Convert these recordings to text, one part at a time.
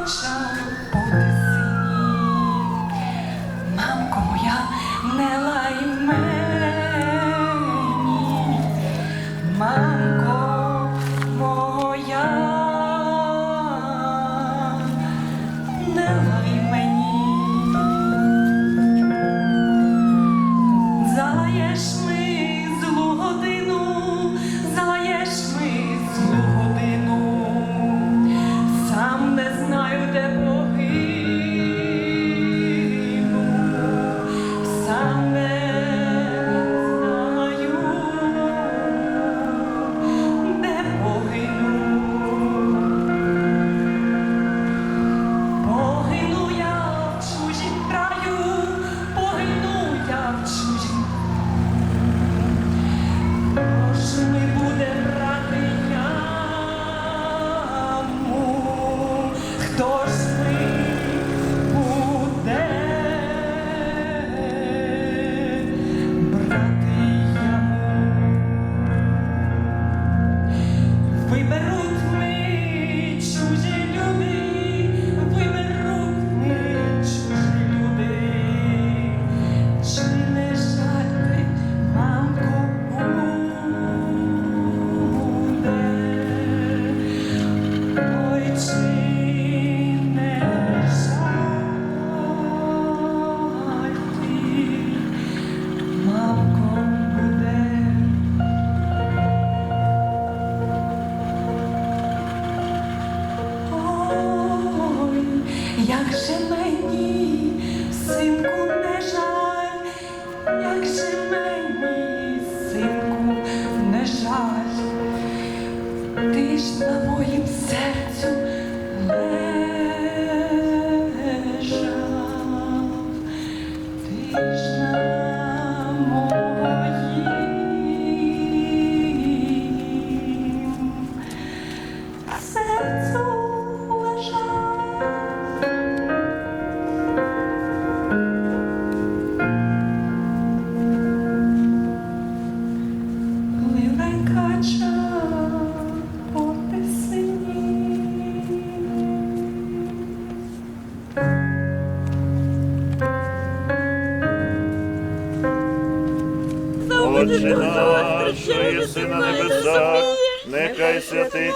much. синку,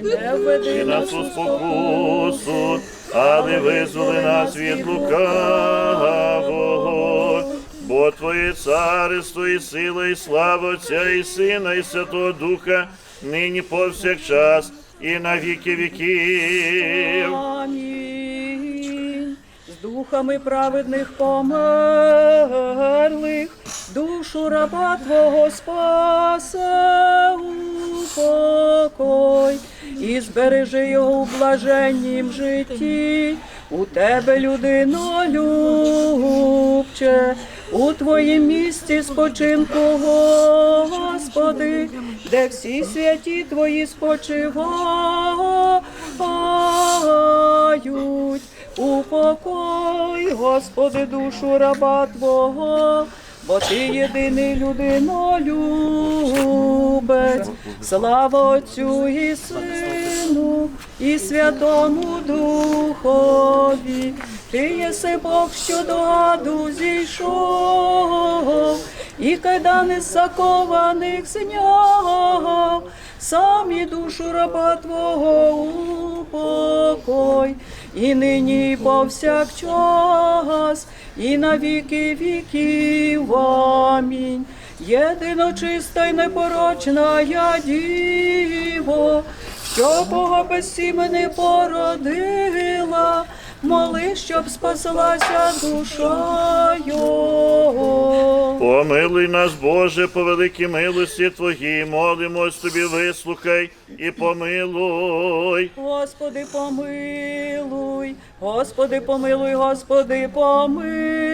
І не введи нас у спокусу, але визволи нас від лукавого. Бо Твоє царство і сила, і слава Отця, і Сина, і Святого Духа, нині повсякчас, і на віки віків. Амінь. З духами праведних померлих, душу раба Твого спасе упокой, і збережи його у блаженнім житті. У тебе, людино, любче, у твоїм місці спочинку, Господи, де всі святі твої спочивають. Упокой, Господи, душу раба Твого, бо Ти єдиний людинолюбець. Слава Отцю і Сину, і Святому Духові. Ти єси Бог, що до аду зійшов, і кайдани закованих зняв, сам і душу раба Твого упокой, і нині і повсякчас, і на віки віків. Амінь. Єдиночиста й непорочна я діво, що Бога без сімени породила, моли, щоб спаслася душа його. Помилуй нас, Боже, по великій милості Твоїй, молимось Тобі, вислухай і помилуй. Господи, помилуй, Господи, помилуй, Господи, помилуй.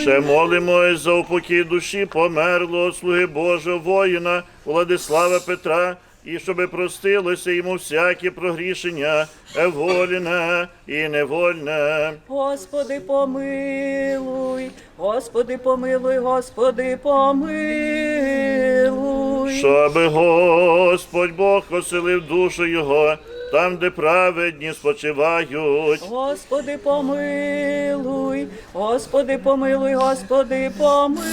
Ще молимось за упокій душі померлого слуги Божого воїна Владислава Петра, і щоби простилося йому всякі прогрішення, еволіне і невольне. Господи, помилуй, Господи, помилуй, Господи, помилуй. Щоби Господь Бог оселив душу його, там, де праведні спочивають. Господи, помилуй, Господи, помилуй, Господи, помилуй.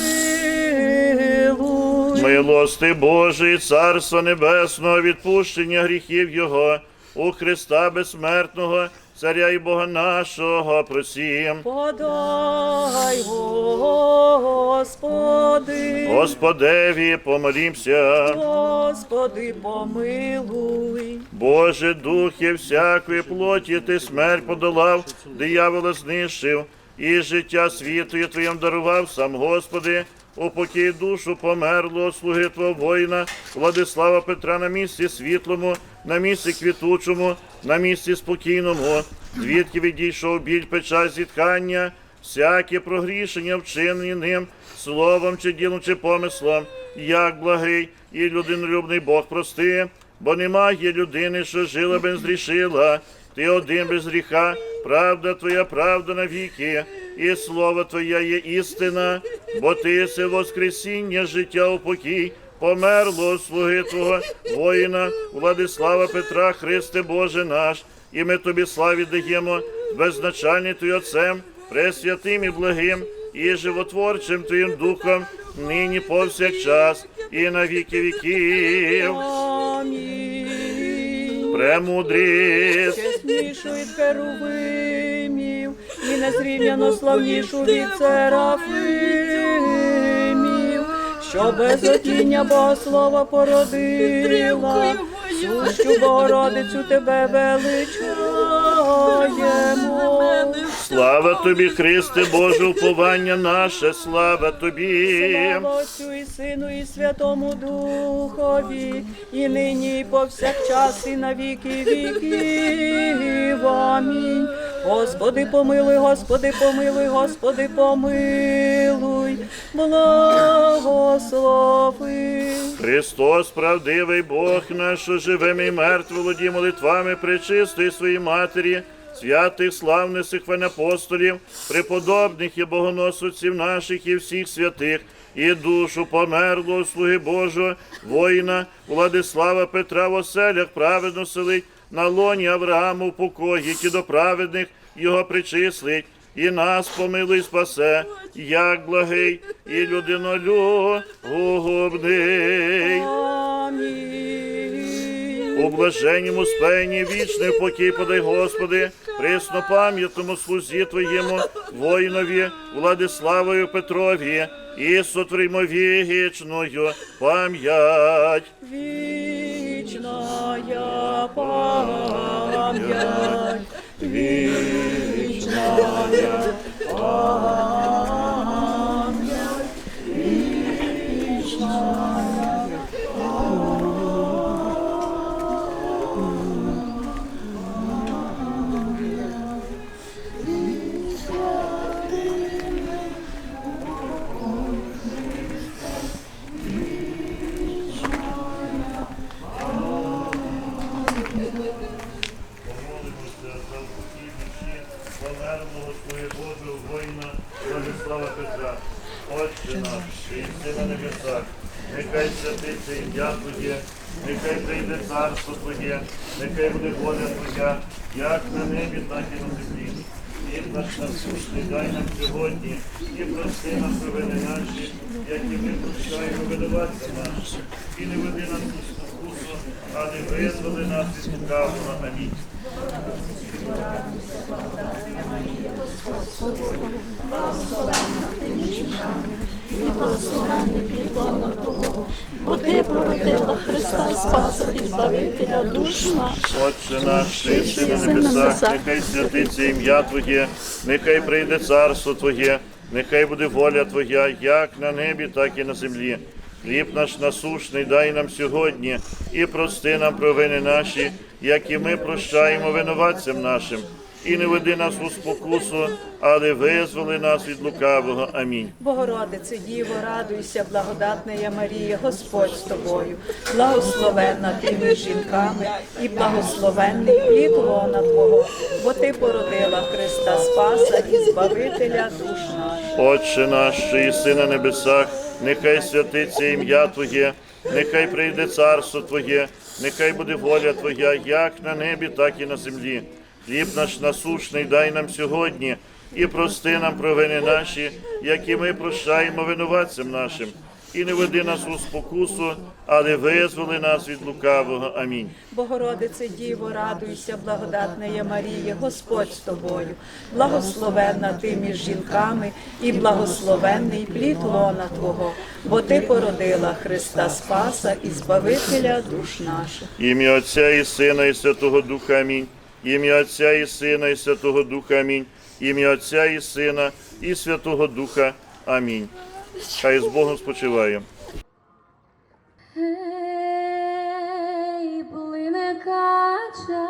Милости Божої, Царства Небесного, відпущення гріхів Його, у Христа безсмертного, Царя і Бога нашого, просім. Подай, Господи, Господеві, помолімся. Господи, помилуй. Боже, духи всякої плоті, ти смерть подолав, диявола знищив, і життя світу Твоїм дарував сам Господи, упокій душу померлого слуги Твого воїна, Владислава Петра на місці світлому, на місці квітучому, на місці спокійному, звідки відійшов біль печаль зітхання, всяке прогрішення вчинені ним, словом чи ділом, чи помислом, як благий і людинолюбний Бог прости, бо немає людини, що жила б зрішила. Ти один без гріха, правда твоя, правда навіки, і слово Твоє є істина, бо ти си воскресіння, життя у покій, померло слуги Твого, воїна Владислава Петра, Христе Боже наш, і ми тобі славі даємо, беззначальний Твій Отцем, пресвятим і благим, і животворчим Твоїм Духом, нині повсякчас, і на віки віків. Амінь. Премудрість. Чеснішу від херувимів і незрівняно славнішу від серафимів, що без отіння Богослова породила, сущу Богородицю тебе величаємо. Слава тобі, Христе, Боже, уповання наше, слава тобі. Слава Отцю і Сину, і Святому Духові, і нині, і повсякчас, і на віки віків. Амінь. Господи, помилуй, Господи, помилуй, Господи, помилуй, благослови. Христос, правдивий Бог наш, що живим і мертв, володі молитвами пречистої своїй матері, святих, славних сих апостолів, преподобних і богоносців наших і всіх святих, і душу померлого слуги Божого, воїна Владислава Петра в оселях праведно селить, на лоні Аврааму в покої, які до праведних його причислить. І нас помилуй спасе, як благий і людинолюбний. У блаженньому спенні вічний покій подай, Господи, присно пам'ятному слузі Твоєму, воїнові, Владиславою Петрові, і сотворимо вічною пам'ять. Вічная пам'ять, Твоє Божого воїна Владислава Петра. Отче наш, єси на небесах, нехай святиться ім'я Твоє, нехай прийде царство Твоє, нехай буде воля Твоя, як на небі, так і на землі. Хліб наш насущний дай нам сьогодні, і прости нам провини наші, як і ми прощаємо видаватися наші. І не веди нас у спокусу, але визволи нас від лукавого. Амінь. Бо ти породила Христа Спаса і Збавителя душ наш. Отче наш, що єси на небесах, нехай святиться ім'я Твоє, нехай прийде царство Твоє, нехай буде воля Твоя, як на небі, так і на землі. Хліб наш насушний дай нам сьогодні, і прости нам провини наші, як і ми прощаємо винуватцям нашим. І не веди нас у спокусу, але визволи нас від лукавого. Амінь. Богородице, Діво, радуйся, благодатна я Марія, Господь з тобою, благословенна ти між жінками і благословенний плід лона Твого, бо ти породила Христа Спаса і Збавителя душ наших. Отче наш, що єси на небесах, нехай святиться ім'я Твоє, нехай прийде царство Твоє, нехай буде воля Твоя, як на небі, так і на землі. Хліб наш насушний дай нам сьогодні і прости нам провини наші, як і ми прощаємо винуватцям нашим. І не веди нас у спокусу, але визволи нас від лукавого. Амінь. Богородице, Діво, радуйся, благодатна я Марія, Господь з тобою, благословенна ти між жінками і благословенний плід лона Твого, бо ти породила Христа Спаса і Збавителя душ наших. Ім'я Отця і Сина, і Святого Духа Амінь. Ім'я Отця і Сина, і Святого Духа Амінь. Ім'я Отця і Сина, і Святого Духа Амінь. Хай з Богом спочиває. Ей, плине кача,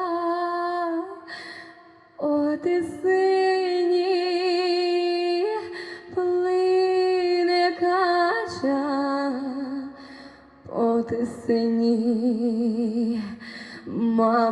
о ти сині, плине кача, о сині,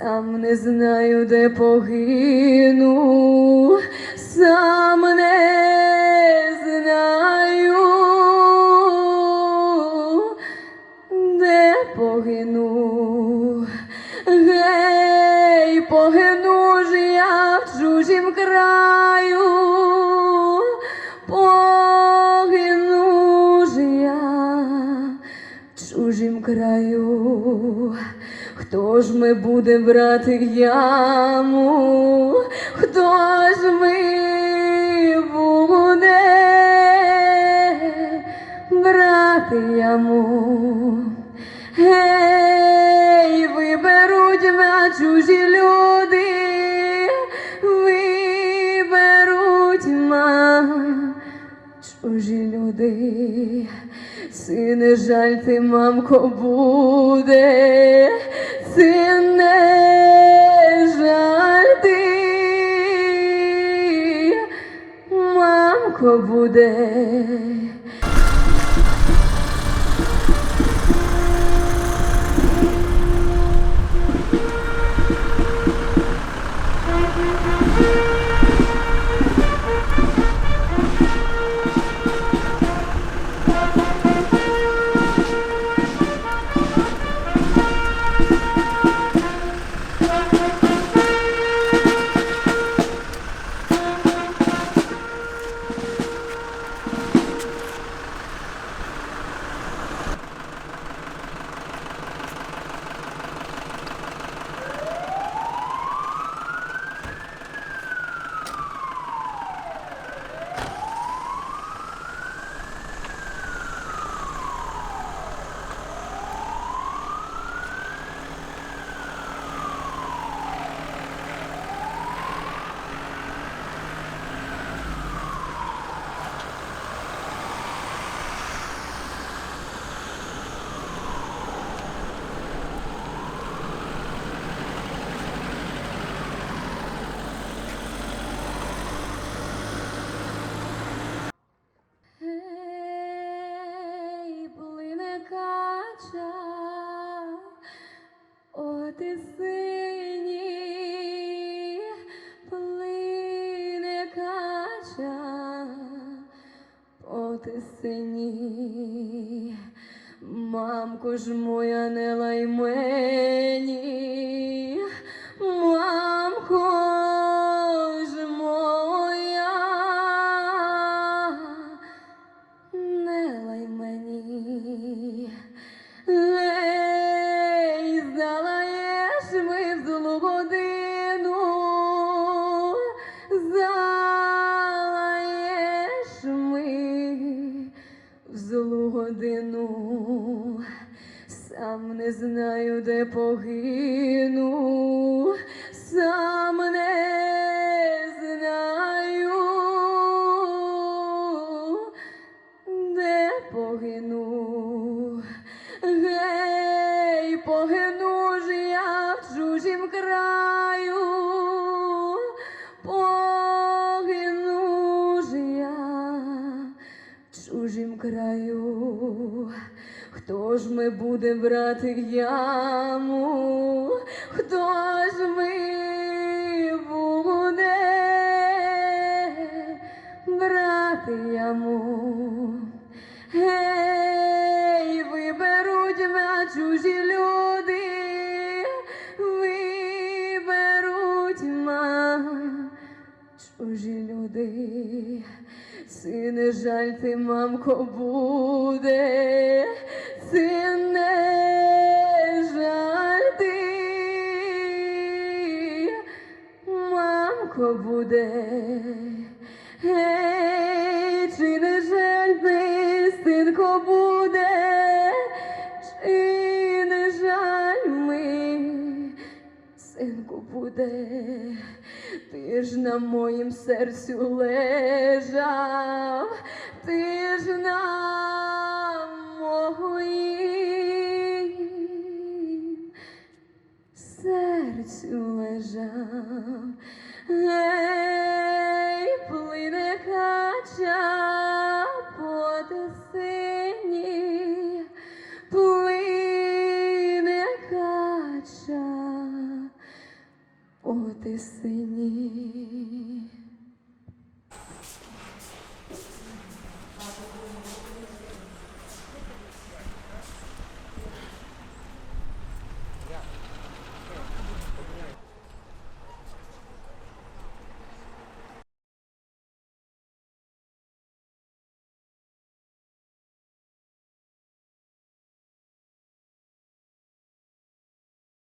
сам не знаю, де погину, сам не знаю де погину, гей, погину ж я в чужім краю, погину ж я в чужім краю. Хто ж ми буде брати яму? Хто ж ми буде брати яму? Гей, виберуть на чужі люди, виберуть ма чужі люди. Сине жаль ти, мамко, буде, сине мамко ж моя не лай мені, мамко буде брати яму? Хто ж ми буде брати яму? Гей, виберуть мене чужі люди, виберуть ма чужі люди, сине жаль ти, мамко, буде, ти ж на моїм серцю лежав, ти ж на моїм серцю лежав, кача по тисині.